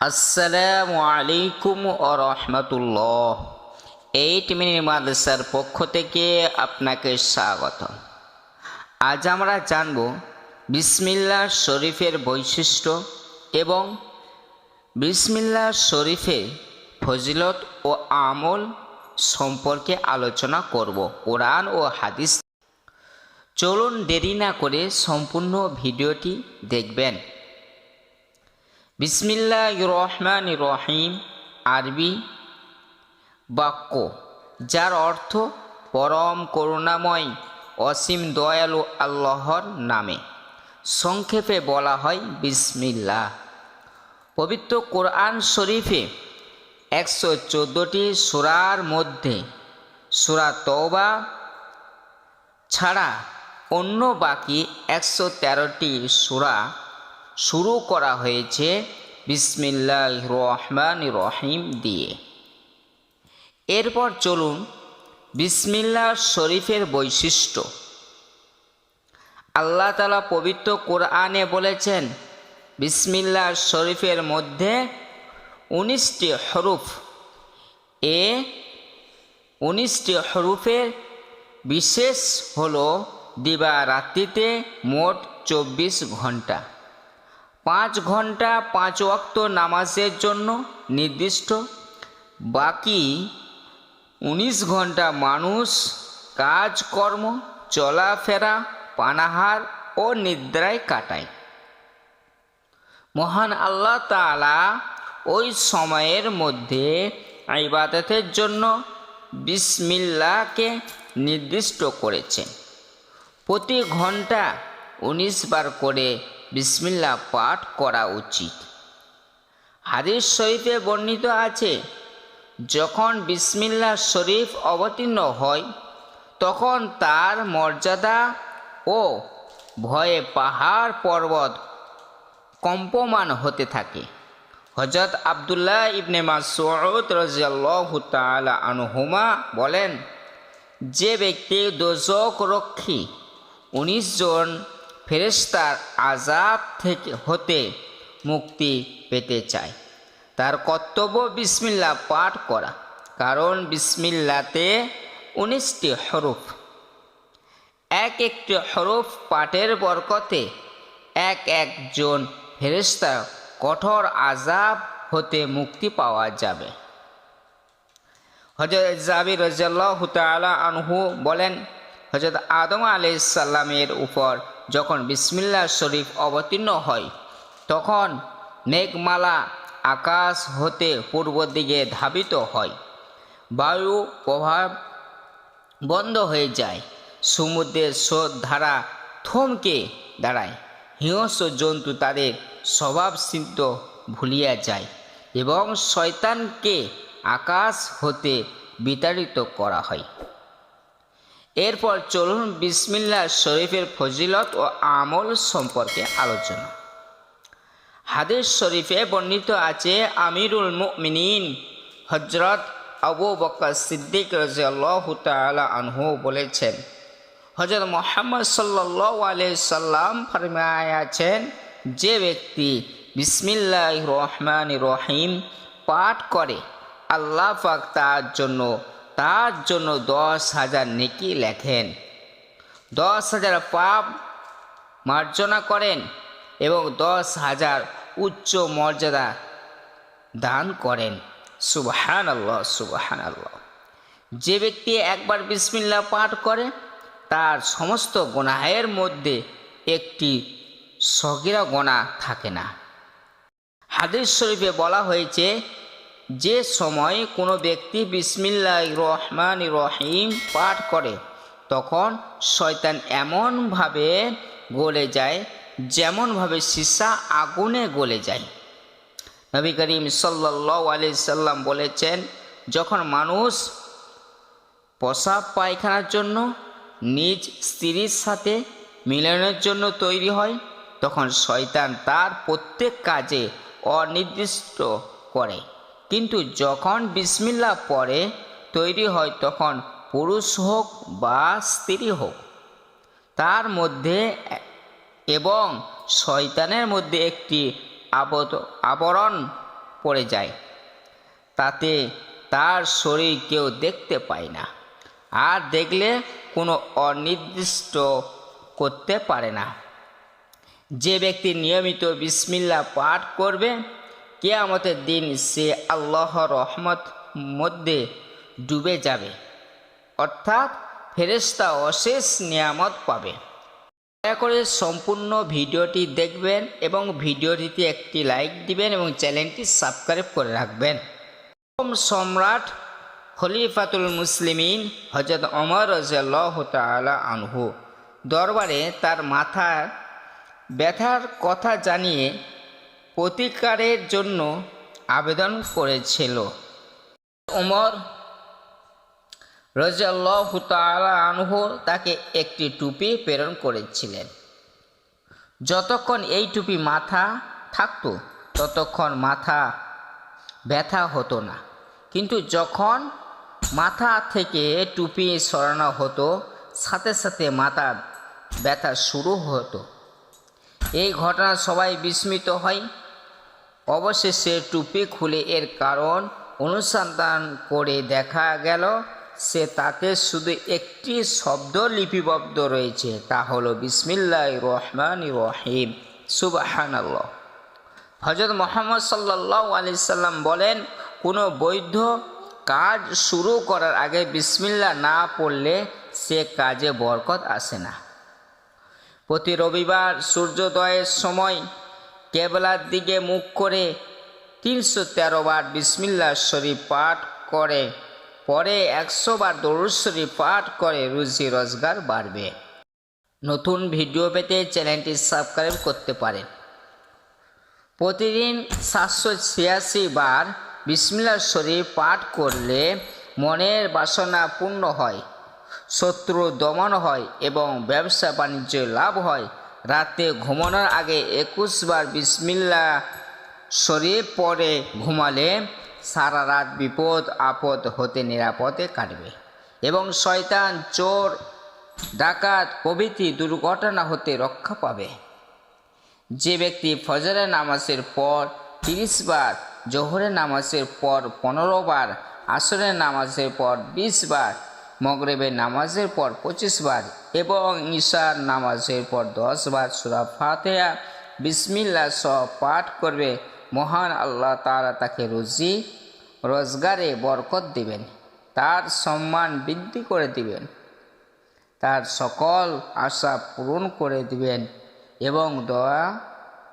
আসসালামু আলাইকুম ও রহমতুল্লাহ। Eight minute মাদ্রাসার পক্ষ থেকে আপনাকে স্বাগত। আজ আমরা জানব বিসমিল্লা শরীফের বৈশিষ্ট্য এবং বিসমিল্লা শরীফের ফজিলত ও আমল সম্পর্কে আলোচনা করব, কোরআন ও হাদিস। চলুন দেরি না করে সম্পূর্ণ ভিডিওটি দেখবেন। বিসমিল্লাহ রহমান রহিম আরবি বাক্য, যার অর্থ পরম করুণাময়, অসীম দয়ালু আল্লাহর নামে। সংক্ষেপে বলা হয় বিসমিল্লাহ। পবিত্র কোরআন শরীফে একশো চোদ্দোটি সুরার মধ্যে সুরা তওবা ছাড়া অন্য বাকি একশো তেরোটি সুরা শুরু করা হয়েছে বিসমিল্লাহ রহমান রহিম দিয়ে। এরপর চলুন বিসমিল্লাহ শরীফের বৈশিষ্ট্য। আল্লাহ তালা পবিত্র কোরআনে বলেছেন, বিসমিল্লাহ শরীফের মধ্যে উনিশটি হরুফ, এ উনিশটি হরুফের বিশেষ হল দিবা রাত্রিতে মোট চব্বিশ ঘণ্টা। পাঁচ ঘণ্টা পাঁচ ওয়াক্ত নামাজের জন্য নির্দিষ্ট। বাকি উনিশ ঘণ্টা মানুষ কাজকর্ম চলাফেরা, পানাহার ও নিদ্রায় কাটায়। মহান আল্লাহ তালা ওই সময়ের মধ্যে ইবাদতের জন্য বিসমিল্লাকে নির্দিষ্ট করেছেন। প্রতি ঘণ্টা উনিশ বার করে বিসমিল্লা পাঠ করা উচিত। হাদিস শরীফে বর্ণিত আছে, যখন বিসমিল্লা শরীফ অবতীর্ণ হয়, তখন তার মর্যাদা ও ভয়ে পাহাড় পর্বত কম্পমান হতে থাকে। হজরত আবদুল্লাহ ইবনে মাসউদ রাজিয়াল্লাহু তাআলা আনহুমা বলেন, যে ব্যক্তি দোজক রক্ষী, উনিশ জন ফেরেস্তার আজাব থেকে হতে মুক্তি পেতে চায়। তার কর্তব্য বিসমিল্লা পাঠ করা। কারণ বিসমিল্লাতে উনিশটি হরফ। এক একটি হরফ পাঠের বরকতে এক একজন ফেরেস্তা কঠোর আজাব হতে মুক্তি পাওয়া যাবে। হজরত জাবির রাজিয়াল্লাহু তাআলা আনহু বলেন হজরত আদম আলাইসাল্লামের উপর যখন বিসমিল্লা শরীফ অবতীর্ণ হয়, তখন মেঘমালা আকাশ হতে পূর্ব দিকে ধাবিত হয়। বায়ু প্রভাব বন্ধ হয়ে যায়। সমুদ্রের স্রোত ধারা থমকে দাঁড়ায়। হিংস্র জন্তু তাদের স্বভাব সিদ্ধ ভুলিয়া যায় এবং শয়তানকে আকাশ হতে বিতাড়িত করা হয়। এরপর চলুন বিসমিল্লা শরীফের ফজিলত ও আমল সম্পর্কে আলোচনা। হাদিস শরীফে বর্ণিত আছে, আমিরুল মুমিনিন হজরত আবু বকর সিদ্দিক রাজিয়াল্লাহু আনহু বলেছেন হজরত মোহাম্মদ আলাই সাল্লাম ফরমায় আছেন যে ব্যক্তি বিসমিল্লাহ রহমান রহিম পাঠ করে, আল্লাহ পাক তার জন্য তার জন্য দশ হাজার নেকি লেখেন। দশ হাজার পাপ মার্জনা করেন এবং দশ হাজার উচ্চ মর্যাদা দান করেন। সুবহান আল্লাহ সুবহান আল্লাহ যে ব্যক্তি একবার বিসমিল্লা পাঠ করে, তার সমস্ত গোনাহের মধ্যে একটি সগিরা গোনা থাকে না। হাদিস শরীফে বলা হয়েছে যে সময় কোনো ব্যক্তি বিসমিল্লাহ রহমান রহিম পাঠ করে, তখন শয়তান এমনভাবে গলে যায় যেমনভাবে সীসা আগুনে গলে যায়। নবী করিম সাল্লাহ আলি সাল্লাম বলেছেন, যখন মানুষ প্রসাব পায়খানার জন্য নিজ স্ত্রীর সাথে মিলনের জন্য তৈরি হয়, তখন শয়তান তার প্রত্যেক কাজে অনির্দিষ্ট করে। কিন্তু যখন বিসমিল্লা পরে তৈরি হয় তখন পুরুষ হোক বা স্ত্রী হোক, তার মধ্যে এবং শয়তানের মধ্যে একটি আবরণ পড়ে যায়। তাতে তার শরীর কেউ দেখতে পায় না আর দেখলে কোনো অনির্দিষ্ট করতে পারে না। যে ব্যক্তি নিয়মিত বিসমিল্লা পাঠ করবে কেয়ামতের দিন সে আল্লাহর রহমত মধ্যে ডুবে যাবে। অর্থাৎ ফেরেশতা অশেষ নিয়ামত পাবে। দয়া করে সম্পূর্ণ ভিডিওটি দেখবেন এবং ভিডিওটিতে একটি লাইক দিবেন এবং চ্যানেলটি সাবস্ক্রাইব করে রাখবেন। প্রথম সম্রাট খলিফাতুল মুসলিমিন হজরত অমর রাজিয়াল্লাহ তাআলা আনহু দরবারে তার মাথার ব্যথার কথা জানিয়ে প্রতিকারের জন্য আবেদন করেছিল। ওমর আনহু তাকে একটি টুপি প্রেরণ করেছিলেন। যতক্ষণ এই টুপি মাথা থাকতো, ততক্ষণ মাথা ব্যথা হতো না। কিন্তু যখন মাথা থেকে টুপি সরানো হতো, সাথে সাথে মাথা ব্যথা শুরু হতো। এই ঘটনা সবাই বিস্মিত হয়। অবশেষে টুপি খুলে এর কারণ অনুসন্ধান করে দেখা গেল, সে তাতে শুধু একটি শব্দ লিপিবদ্ধ রয়েছে, তা হলো বিসমিল্লাহ রহমান রহিম, সুবাহানাল্লাহ। হজরত মোহাম্মদ সাল্লাহ আলি সাল্লাম বলেন, কোনো বৈধ কাজ শুরু করার আগে বিসমিল্লা না পড়লে সে কাজে বরকত আসে না। প্রতি রবিবার সূর্যোদয়ের সময় কেবলার দিকে মুখ করে তিনশো তেরো বার বিসমিল্লা শরীফ পাঠ করে, পরে একশো বার দরুদ শরীফ পাঠ করে রুজি রোজগার বাড়বে। নতুন ভিডিও পেতে চ্যানেলটি সাবস্ক্রাইব করতে পারেন। প্রতিদিন সাতশো ছিয়াশি বার বিসমিল্লা শরীফ পাঠ করলে মনের বাসনা পূর্ণ হয়, শত্রু দমন হয় এবং ব্যবসা বাণিজ্য লাভ হয়। রাতে ঘুমানোর আগে একুশ বার বিসমিল্লা শরীফ পরে ঘুমালে সারা রাত বিপদ, আপদ হতে নিরাপদে কাটবে। এবং শয়তান চোর, ডাকাত প্রভৃতি দুর্ঘটনা হতে রক্ষা পাবে। যে ব্যক্তি ফজরের নামাজের পর তিরিশ বার জোহরের নামাজের পর পনেরো বার আসরের নামাজের পর বিশ বার মগরেবের নামাজের পর পঁচিশ বার এবং ঈশার নামাজের পর দশ বার সুরা ফাতেহা বিসমিল্লা সহ পাঠ করবে। মহান আল্লাহ তারা তাকে রুজি, রোজগারে বরকত দিবেন, তার সম্মান বৃদ্ধি করে দিবেন, তার সকল আশা পূরণ করে দিবেন এবং দয়া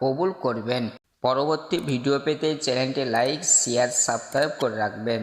কবুল করবেন। পরবর্তী ভিডিও পেতে চ্যানেলটি লাইক, শেয়ার, সাবস্ক্রাইব করে রাখবেন।